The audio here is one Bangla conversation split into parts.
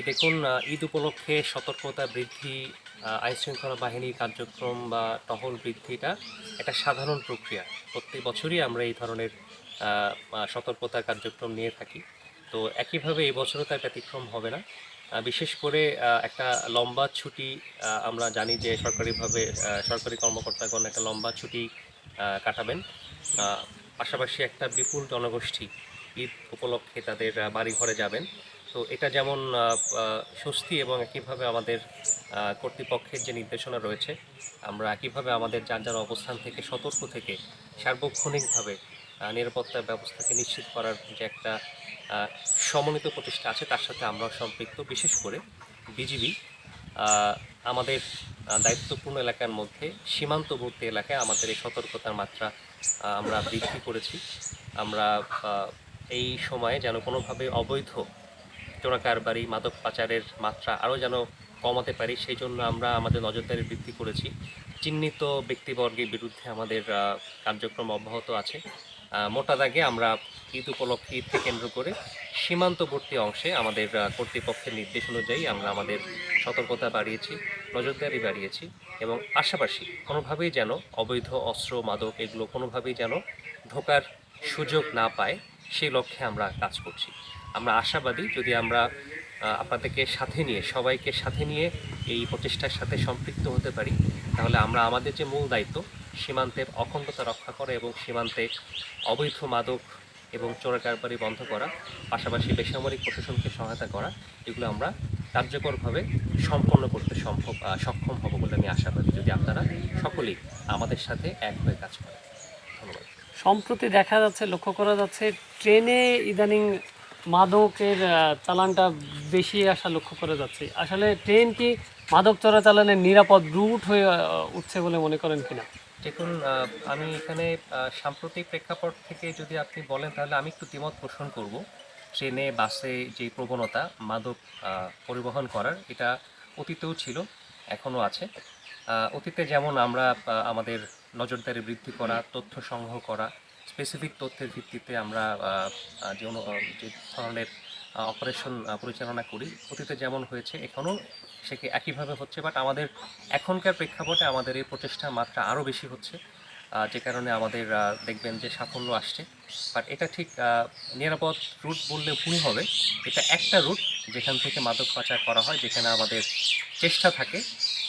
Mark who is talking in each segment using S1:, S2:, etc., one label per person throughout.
S1: দেখুন ঈদ উপলক্ষে সতর্কতা বৃদ্ধি আইন শৃঙ্খলা বাহিনীর কার্যক্রম বা টহল বৃদ্ধিটা একটা সাধারণ প্রক্রিয়া। প্রত্যেক বছরই আমরা এই ধরনের সতর্কতা কার্যক্রম নিয়ে থাকি। তো একইভাবে এই বছরও তার ব্যতিক্রম হবে না। বিশেষ করে একটা লম্বা ছুটি আমরা জানি যে সরকারিভাবে সরকারি কর্মকর্তাগণ একটা লম্বা ছুটি কাটাবেন। পাশাপাশি একটা বিপুল জনগোষ্ঠী ঈদ উপলক্ষে তাদের বাড়ি ঘরে যাবেন। তো এটা যেমন স্বস্তি এবং একইভাবে আমাদের কর্তৃপক্ষের যে নির্দেশনা রয়েছে আমরা একইভাবে আমাদের যার যার অবস্থান থেকে সতর্ক থেকে সার্বক্ষণিকভাবে আহ, নিরাপত্তার ব্যবস্থাকে নিশ্চিত করার যে একটা সমন্বিত প্রচেষ্টা আছে তার সাথে আমরাও সম্পৃক্ত। বিশেষ করে বিজিবি আমাদের দায়িত্বপূর্ণ এলাকার মধ্যে সীমান্তবর্তী এলাকায় আমাদের এই সতর্কতার মাত্রা আমরা বৃদ্ধি করেছি। আমরা এই সময়ে যেন কোনোভাবে অবৈধ চোরাকারবারি মাদক পাচারের মাত্রা আরও যেন কমাতে পারি, সেই জন্য আমরা আমাদের নজরদারি বৃদ্ধি করেছি। চিহ্নিত ব্যক্তিবর্গের বিরুদ্ধে আমাদের কার্যক্রম অব্যাহত আছে। মোটা দাগে আমরা ঈদ উপলক্ষে ঈদকে কেন্দ্র করে সীমান্তবর্তী অংশে আমাদের কর্তৃপক্ষের নির্দেশ অনুযায়ী আমরা আমাদের সতর্কতা বাড়িয়েছি, নজরদারি বাড়িয়েছি এবং পাশাপাশি কোনোভাবেই যেন অবৈধ অস্ত্র, মাদক এগুলো কোনোভাবেই যেন ঢোকার সুযোগ না পায়, সেই লক্ষ্যে আমরা কাজ করছি। আমরা আশাবাদী যদি আমরা আপনাদেরকে সাথে নিয়ে, সবাইকে সাথে নিয়ে এই প্রচেষ্টার সাথে সম্পৃক্ত হতে পারি, তাহলে আমরা আমাদের যে মূল দায়িত্ব, সীমান্তের অখণ্ডতা রক্ষা করা এবং সীমান্তে অবৈধ মাদক এবং চোরাকারবারি বন্ধ করা, পাশাপাশি বেসামরিক প্রশাসনকে সহায়তা করা, এগুলো আমরা কার্যকরভাবে সম্পন্ন করতে সম্ভব সক্ষম হব বলে আমি আশাবাদী। যদি আপনারা সকলেই আমাদের সাথে এক হয়ে কাজ করেন। ধন্যবাদ।
S2: সম্প্রতি দেখা যাচ্ছে, লক্ষ্য করা যাচ্ছে, ট্রেনে ইদানিং মাদকের চালানটা বেশি আসা লক্ষ্য করা যাচ্ছে। আসলে ট্রেন কি মাদক চোরাচালানের নিরাপদ রুট হয়ে উঠছে বলে মনে করেন কিনা?
S1: দেখুন আমি এখানে সাম্প্রতিক প্রেক্ষাপট থেকে যদি আপনি বলেন, তাহলে আমি একটু দ্বিমত পোষণ করব। ট্রেনে, বাসে যে প্রবণতা, মাদক পরিবহন করার, এটা অতীতেও ছিল, এখনও আছে। অতীতে যেমন আমরা আমাদের নজরদারি বৃদ্ধি করা, তথ্য সংগ্রহ করা স্পেসিফিক তথ্যের ভিত্তিতে আমরা যে যে ধরনের অপারেশন পরিচালনা করি, অতীতে যেমন হয়েছে, এখনও সেকে একইভাবে হচ্ছে বাট আমাদের এখনকার প্রেক্ষাপটে আমাদের এই প্রচেষ্টার মাত্রা আরও বেশি হচ্ছে যে কারণে আমাদের দেখবেন যে সাফল্য আসছে বাট এটা ঠিক নিরাপদ রুট বললে ভুল হবে, এটা একটা রুট যেখান থেকে মাদক পাচার করা হয়, যেখানে আমাদের চেষ্টা থাকে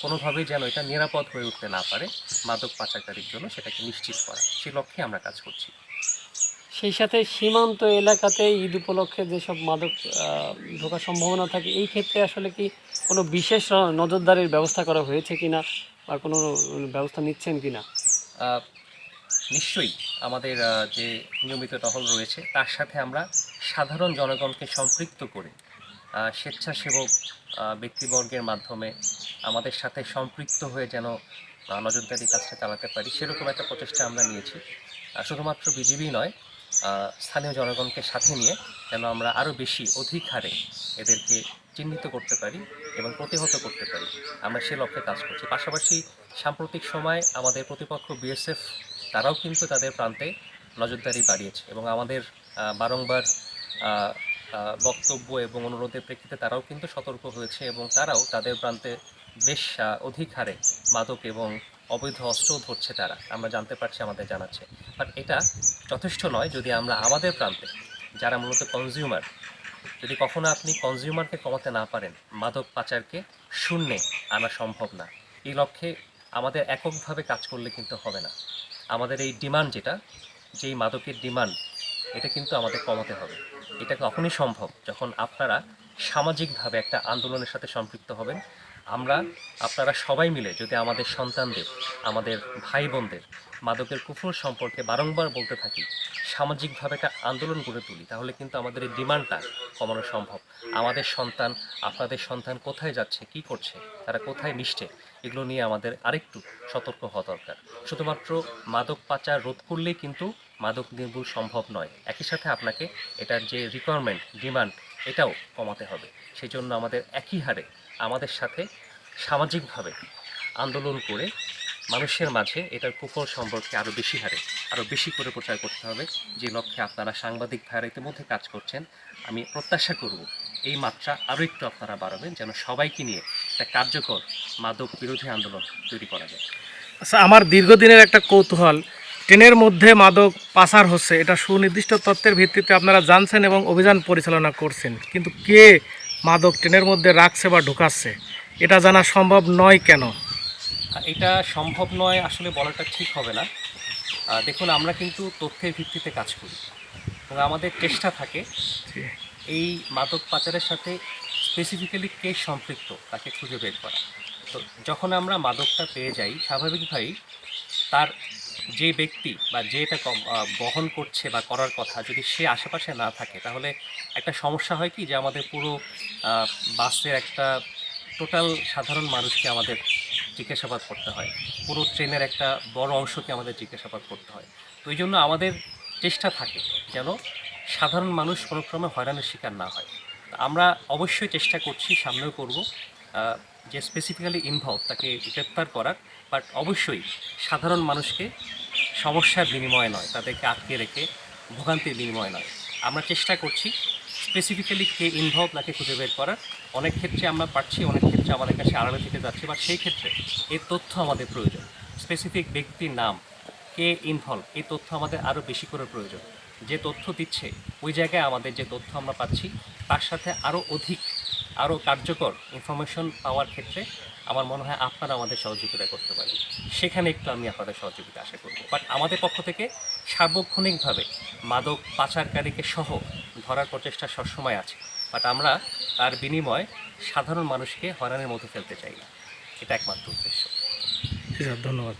S1: কোনোভাবেই যেন এটা নিরাপদ হয়ে উঠতে না পারে। মাদক পাচারকারীর জন্য সেটাকে নিশ্চিত করা। সে লক্ষ্যে আমরা কাজ করছি।
S2: সেই সাথে সীমান্ত এলাকাতে ঈদ উপলক্ষে যেসব মাদক ঢোকার সম্ভাবনা থাকে এই ক্ষেত্রে আসলে কি কোনো বিশেষ নজরদারির ব্যবস্থা করা হয়েছে কিনা বা কোনো ব্যবস্থা নিচ্ছেন কি
S1: না নিশ্চয়ই আমাদের যে নিয়মিত টহল রয়েছে তার সাথে আমরা সাধারণ জনগণকে সম্পৃক্ত করে স্বেচ্ছাসেবক ব্যক্তিবর্গের মাধ্যমে আমাদের সাথে সম্পৃক্ত হয়ে যেন নজরদারি কাজটা চালাতে পারি, সেরকম একটা প্রচেষ্টা আমরা নিয়েছি। শুধুমাত্র বিজিবি নয় স্থানীয় জনগণকে সাথে নিয়ে যেন আমরা আরও বেশি অধিক হারে এদেরকে চিহ্নিত করতে পারি এবং প্রতিহত করতে পারি। আমরা সে লক্ষ্যে কাজ করছি। পাশাপাশি সাম্প্রতিক সময় আমাদের প্রতিপক্ষ বিএসএফ, তারাও কিন্তু তাদের প্রান্তে নজরদারি বাড়িয়েছে এবং আমাদের বারংবার বক্তব্য এবং অনুরোধের প্রেক্ষিতে তারাও কিন্তু সতর্ক হয়েছে এবং তারাও তাদের প্রান্তে বেশ আহ, অধিক হারে মাদক এবং অবৈধ অস্ত্র ধরছে তারা। আমরা জানতে পারছি আমাদের জানাচ্ছে। বাট এটা যথেষ্ট নয় যদি আমরা আমাদের প্রান্তে যারা মূলত কনজিউমার যদি কখনো আপনি কনজিউমারকে কমাতে না পারেন মাদক পাচারকে শূন্যে আনা সম্ভব না। এই লক্ষ্যে আমাদের এককভাবে কাজ করলে কিন্তু হবে না। আমাদের এই ডিমান্ড যেটা যেই মাদকের ডিমান্ড এটা কিন্তু আমাদের কমাতে হবে। এটা কখনই সম্ভব যখন আপনারা সামাজিকভাবে একটা আন্দোলনের সাথে সম্পৃক্ত হবেন আমরা, আপনারা সবাই মিলে, যদি আমাদের সন্তানদের, আমাদের ভাই বোনদের মাদকের কুফল সম্পর্কে বারংবার বলতে থাকি, সামাজিকভাবে একটা আন্দোলন গড়ে তুলি, তাহলে কিন্তু আমাদের এই ডিমান্ডটা কমানো সম্ভব। আমাদের সন্তান, আপনাদের সন্তান কোথায় যাচ্ছে, কি করছে, তারা কোথায় মিশছে, এগুলো নিয়ে আমাদের আরেকটু সতর্ক হওয়া দরকার। শুধুমাত্র মাদক পাচার রোধ করলেই কিন্তু মাদক নির্মূল সম্ভব নয়। একই সাথে আপনাকে এটার যে রিকোয়ারমেন্ট ডিমান্ড এটাও কমাতে হবে। সেই জন্য আমাদের একই হারে আমাদের সাথে সামাজিকভাবে আন্দোলন করে মানুষের মাঝে এটার কুফল সম্পর্কে আরও বেশি হারে আরও বেশি করে প্রচার করতে হবে। যে লক্ষ্যে আপনারা সাংবাদিক ভাইরা ইতিমধ্যে কাজ করছেন, আমি প্রত্যাশা করব এই মাত্রা আরও একটু আপনারা বাড়াবেন যেন সবাইকে নিয়ে একটা কার্যকর মাদক বিরোধী আন্দোলন তৈরি করা যায়।
S3: আচ্ছা আমার দীর্ঘদিনের একটা কৌতূহল ট্রেনের মধ্যে মাদক পাচার হচ্ছে এটা সুনির্দিষ্ট তথ্যের ভিত্তিতে আপনারা জানছেন এবং অভিযান পরিচালনা করছেন। কিন্তু কে মাদক ট্রেনের মধ্যে রাখছে বা ঢুকাচ্ছে এটা জানা সম্ভব নয় কেন?
S1: এটা সম্ভব নয় আসলে বলাটা ঠিক হবে না। দেখুন আমরা কিন্তু তথ্যের ভিত্তিতে কাজ করি। এবং আমাদের চেষ্টা থাকে এই মাদক পাচারের সাথে স্পেসিফিক্যালি কে সম্পৃক্ত তাকে খুঁজে বের করা। তো যখন আমরা মাদকটা পেয়ে যাই স্বাভাবিকভাবেই তার যে ব্যক্তি বা যে এটা বহন করছে বা করার কথা যদি সে আশেপাশে না থাকে, তাহলে একটা সমস্যা হয় কি যে আমাদের পুরো বাসের একটা টোটাল সাধারণ মানুষকে আমাদের জিজ্ঞাসাবাদ করতে হয়। পুরো ট্রেনের একটা বড় অংশকে আমাদের জিজ্ঞাসাবাদ করতে হয়। তো এই জন্য আমাদের চেষ্টা থাকে যেন সাধারণ মানুষ কোনো ক্রমে হয়রানির শিকার না হয়। আমরা অবশ্যই চেষ্টা করছি, সামনেও করব। যে স্পেসিফিক্যালি ইনভলভ তাকে গ্রেপ্তার করার বাট অবশ্যই সাধারণ মানুষকে সমস্যার বিনিময়ে নয়, তাদেরকে আটকে রেখে ভোগান্তির বিনিময়ে নয়। আমরা চেষ্টা করছি স্পেসিফিক্যালি কে ইনভলভ তাকে খুঁজে বের করার। অনেক ক্ষেত্রে আমরা পাচ্ছি অনেক ক্ষেত্রে আমাদের কাছে আড়ালে থেকে যাচ্ছে বা সেই ক্ষেত্রে এই তথ্য আমাদের প্রয়োজন। স্পেসিফিক ব্যক্তির নাম, কে ইনভলভ এই তথ্য আমাদের আরও বেশি করে প্রয়োজন। যে তথ্য দিচ্ছে, ওই জায়গায় আমাদের যে তথ্য আমরা পাচ্ছি, তার সাথে আরও অধিক আরও কার্যকর ইনফরমেশন পাওয়ার ক্ষেত্রে আমার মনে হয় আপনারা আমাদের সহযোগিতা করতে পারেন। সেখানে একটু আমি আপনাদের সহযোগিতা আশা করব। বাট আমাদের পক্ষ থেকে সার্বক্ষণিকভাবে মাদক পাচারকারীকে সহ ধরার প্রচেষ্টা সবসময় আছে। বাট আমরা তার বিনিময়ে সাধারণ মানুষকে হয়রানির মধ্যে ফেলতে চাই না। এটা একমাত্র উদ্দেশ্য।
S3: ধন্যবাদ।